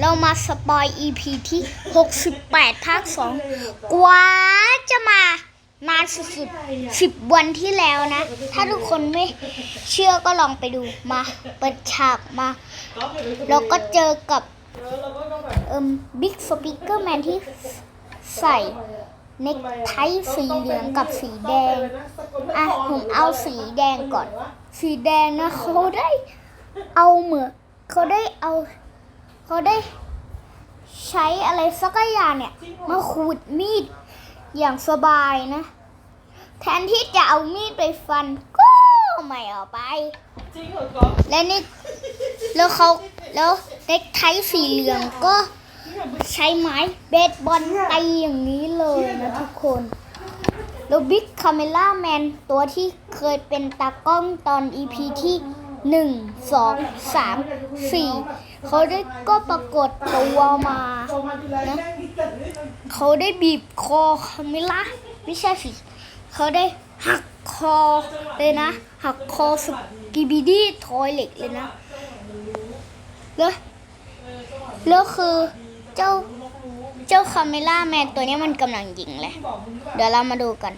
เรามาสปอย EP ที่ 68 ภาค 2 กว่าจะมานานสุดๆ10วันที่แล้วนะ ถ้าทุกคนไม่เชื่อก็ลองไปดูมา เปิดฉากมาเราก็เจอกับเอิมบิ๊กสปีกเกอร์แมนที่ใส่เนคไทสีเหลืองกับสีแดง อะ ผมเอาสีแดงก่อน สีแดงนะเขาได้เอาเหมือนเขาได้เอา เขาได้ใช้อะไรสักอย่างเนี่ยมาขูดมีดอย่างสบายนะ แทนที่จะเอามีดไปฟันก็ไม่เอาไปจริงเหรอก๊อฟและนี่แล้วเขาแล้วเน็กไทสีเหลืองก็ใช้ไม้เบสบอลตีอย่างนี้เลยนะทุกคนแล้วบิ๊กคาเมล่าแมนตัวที่เคยเป็นตากล้องตอน EP ที่หนึ่งสองสามสี่ เขาได้ก็ปรากฏตัวมาโทรมาทีไรแม่งมีแต่เขาได้บีบคอคาเมล่าไม่ใช่สิเขาได้หักคอเลยนะ หักคอสกิบิดี้ทอยเล็กเลยนะแล้วแล้วคือเจ้าเจ้าคาเมล่าแมนตัวนี้มันกำลังยิงเลยบอกมึงหรือเปล่าเดี๋ยวเรามาดูกัน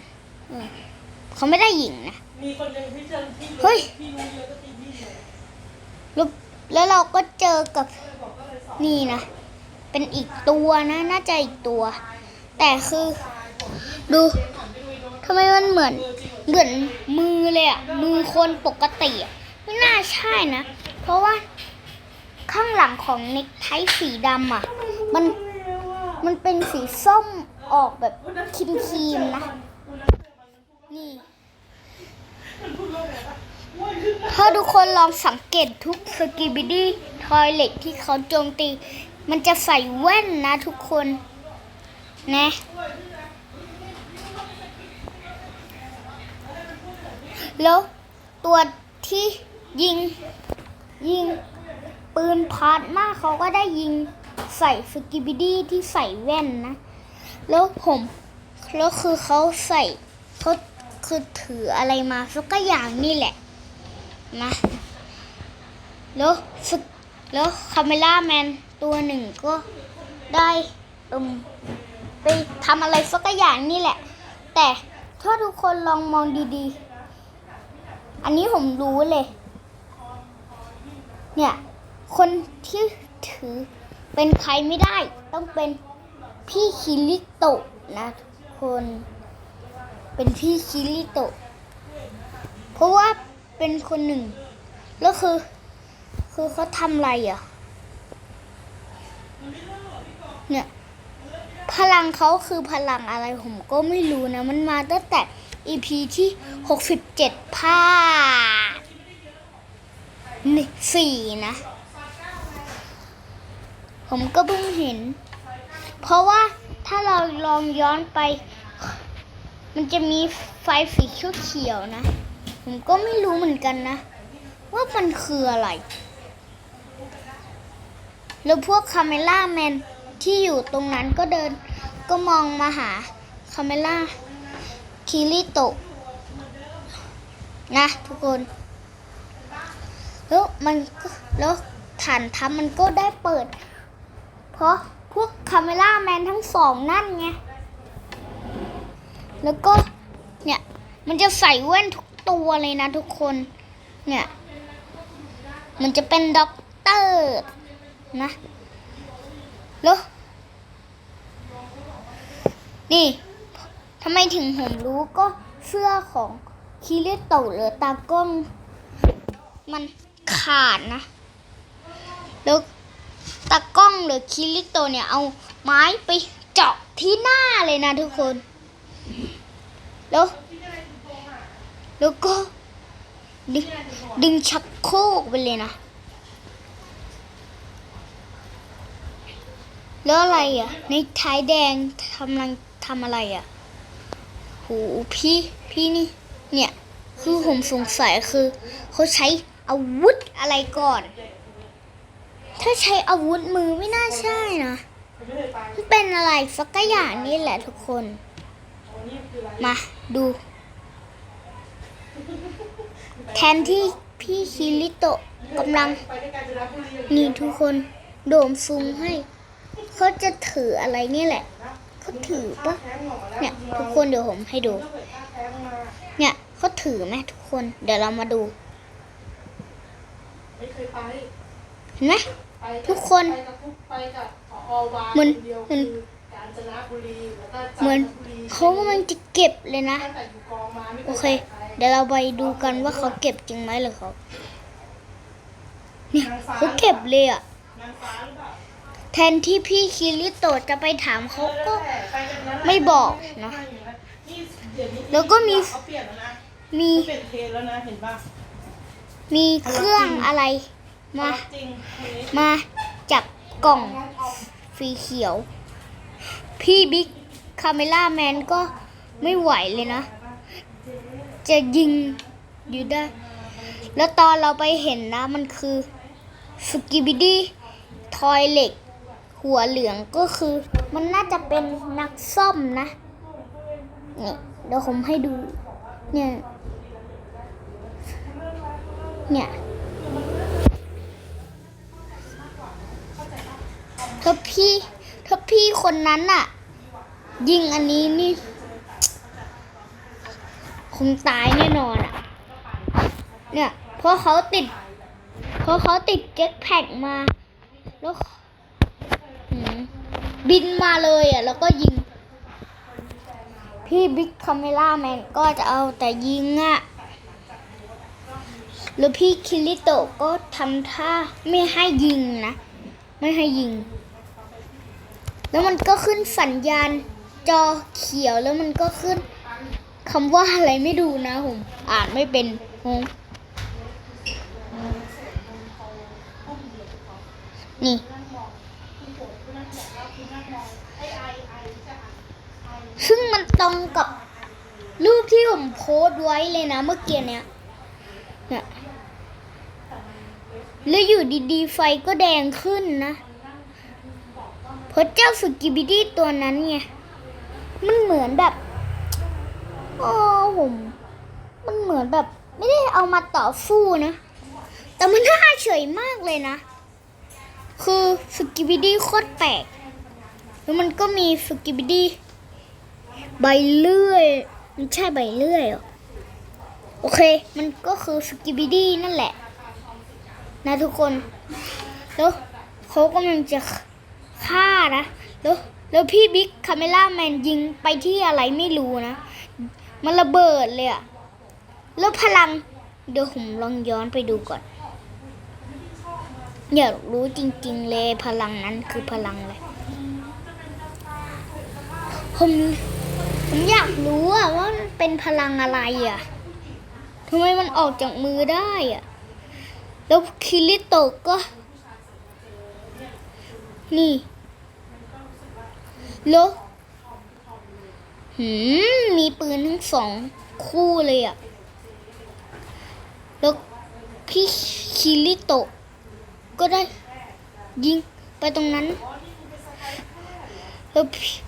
เขาไม่ได้ยิงนะเจอที่เฮ้ย ที่รู้เยอะก็ตีพี่เลย แล้วเราก็เจอกับนี่นะ เป็นอีกตัวนะน่าจะอีกตัว แต่คือ ดูทำไมมันเหมือนเหมือนมือเลยอะมือคนปกติไม่น่าใช่นะ เพราะว่าข้างหลังของเน็กไทสีดำอะมันมันเป็นสีส้มออกแบบครีมๆนะ นี่ ถ้าทุกคนลองสังเกตทุกสกิบิดี้ทอยเล็ตที่เขาโจมตี มันจะใส่แว่นนะทุกคนนะแล้วตัวที่ยิงยิงปืนพาร์ทมากเขาก็ได้ยิงใส่สกิบิดี้ที่ใส่แว่นนะ แล้วผมแล้วคือเขาใส่เขาคือถืออะไรมาสักอย่างนี่แหละ นะแล้วสกแล้วคาเมล่าแมนตัวหนึ่งก็ได้อืมไปทำอะไรสักอย่างนี่แหละ แต่ถ้าทุกคนลองมองดีๆ อันนี้ผมรู้เลย เนี่ย คนที่ถือเป็นใครไม่ได้ ต้องเป็นพี่คิริโตะนะทุกคน เป็นพี่คิริโตะเพราะว่า เป็นคนหนึ่ง แล้วคือ คือเขาทำอะไรอะ เนี่ย พลังเขาคือพลังอะไรผมก็ไม่รู้นะ มันมาตั้งแต่ EP ที่67ภาคสี่นะ ผมก็เพิ่งเห็น เพราะว่าถ้าเราลองย้อนไป มันจะมีไฟสีเขียวๆนะ ผมก็ไม่รู้เหมือนกันนะ ว่ามันคืออะไร แล้วพวกคาเมล่าแมนที่อยู่ตรงนั้นก็เดินก็มองมาหาคาเมล่าคิริโตะนะทุกคนแล้วมันก็แล้วฐานทัพมันก็ได้เปิด เพราะพวกคาเมล่าแมนทั้งสองนั่นไง แล้วก็เนี่ย มันจะใส่แว่นทุก ตัวเลยนะทุกคน เนี่ย มันจะเป็นด็อกเตอร์นะแล้วนี่ทำไมถึงผมรู้ก็เสื้อของคิริโตะหรือตากล้อง มันขาดนะแล้วตากล้องหรือคิริโตเนี่ยเอาไม้ไปเจาะที่หน้าเลยนะทุกคน แล้ว แล้วก็ ดึงดึงชักโครกไปเลยนะ แล้วอะไรอะ ในท้ายแดงทำลังทำอะไรอะโหพี่พี่นี่ เนี่ย คือผมสงสัยคือ เขาใช้อาวุธอะไรก่อน ถ้าใช้อาวุธมือไม่น่าใช่นะมันเป็นอะไรสักอย่างนี่แหละทุกคน มาดู แทนที่พี่คิริโตะกำลัง นี่ทุกคนโดมซูมให้เขาจะถืออะไรนี่แหละเขาถือปะเนี่ย ทุกคนเดี๋ยวผมให้ดู เนี่ยเขาถือไหมทุกคน เดี๋ยวเรามาดูเห็นไหมทุกคนเหมือนเหมือนเหมือนเขากำลังจะเก็บเลยนะ โอเค เดี๋ยวเราไปดูกันว่าเขาเก็บจริงไหมหรือเขาเนี่ยเขาเก็บเลยอะแทนที่พี่คิริโตะจะไปถามเขาก็ไม่บอกเนอะแล้วก็มีมีมีเครื่องอะไรมามาจากกล่องสีเขียว พี่บิ๊กคาเมล่าแมนก็ไม่ไหวเลยนะ จะยิงอยู่ได้ แล้วตอนเราไปเห็นนะมันคือสกิบิดี้ทอยเหล็ก หัวเหลืองก็คือ มันน่าจะเป็นนักซ่อมนะนี่เดี๋ยวผมให้ดู เนี่ย เนี่ยถ้าพี่ถ้าพี่คนนั้นอะยิงอันนี้นี่ คงตายแน่นอนอะเนี่ยเพราะเขาติด เพราะเขาติดเจ็ตแพ็กมา แล้วบินมาเลยอะแล้วก็ยิง พี่บิ๊กคาเมล่าแมนก็จะเอาแต่ยิงอะหรือพี่คิริโตก็ทำท่าไม่ให้ยิงนะ ไม่ให้ยิง แล้วมันก็ขึ้นสัญญาณจอเขียวแล้วมันก็ขึ้น คำว่าอะไรไม่ดูนะผมอ่านไม่เป็นนี่ ซึ่งมันตรงกับรูปที่ผมโพสต์ไว้เลยนะเมื่อกี้เนี้ยเนี่ยแล้วอยู่ดีๆ ไฟก็แดงขึ้นนะเพราะเจ้าสกิบิดี้ตัวนั้นไง มันเหมือนแบบ โอ้ผมมันเหมือนแบบ ไม่ได้เอามาต่อสู้นะ แต่มันน่าเฉยมากเลยนะ คือสกิบิดี้โคตรแปลกแล้วมันก็มีสกิบิดี้ใบเลื่อยไม่ใช่ใบเลื่อยหรอโอเค มันก็คือสกิบิดี้นั่นแหละ นะทุกคน แล้วเขากำลังจะฆ่านะ แล้วแล้วพี่บิ๊กคาเมล่าแมนยิงไปที่อะไรไม่รู้นะ มันระเบิดเลยอะแล้วพลัง เดี๋ยวผมลองย้อนไปดูก่อน อยากรู้จริง ๆ เลยพลังนั้นคือพลังอะไรผมผมอยากรู้อะว่ามันเป็นพลังอะไรอะทำไมมันออกจากมือได้อะแล้วคิริโตะก็ นี่แล้ว หืมมีปืนทั้งสองคู่เลยอะแล้วพี่คิริโตะก็ได้ยิงไปตรงนั้น แล้ว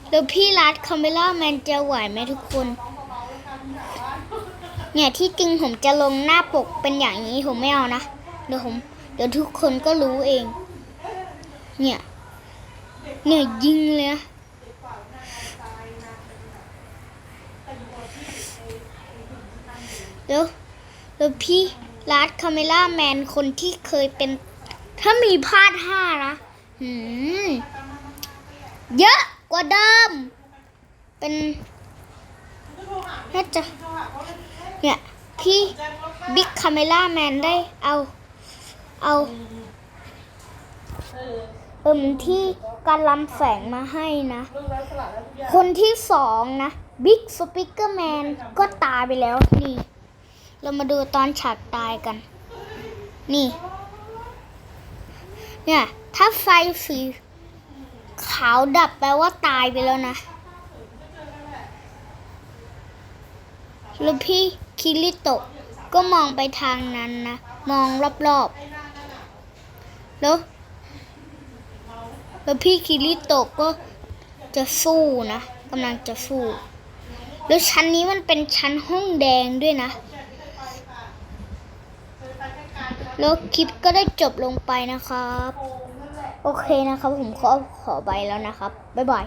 แล้วพี่รัดคาเมล่าแมนจะไหวไหมทุกคน เนี่ยที่จริงผมจะลงหน้าปกเป็นอย่างนี้ผมไม่เอานะ เดี๋ยวผม เดี๋ยวทุกคนก็รู้เอง เนี่ย เนี่ยยิงเลยนะแล้ว พี่รัดคาเมล่าแมนคนที่เคยเป็น ถ้ามีพลาดท่านะหืมเยอะกว่าเดิม เป็นน่าจะเนี่ยพี่บิ๊กคาเมล่าแมนได้เอาเอาเอิมที่การลำแสงมาให้นะ คนที่สองนะบิ๊กสปิเกอร์แมนก็ตายไปแล้วนี่ เรามาดูตอนฉากตายกัน นี่ เนี่ย ถ้าไฟสีขาวดับแปลว่าตายไปแล้วนะ แล้วพี่คิริโตะก็มองไปทางนั้นนะ มองรอบๆ แล้ว แล้วพี่คิริโตะก็จะสู้นะกำลังจะสู้ แล้วชั้นนี้มันเป็นชั้นห้องแดงด้วยนะ แล้วคลิปก็ได้จบลงไปนะครับโกงนั่นแหละโอเคนะครับ ผมขอขอไปแล้วนะครับ บ๊ายบาย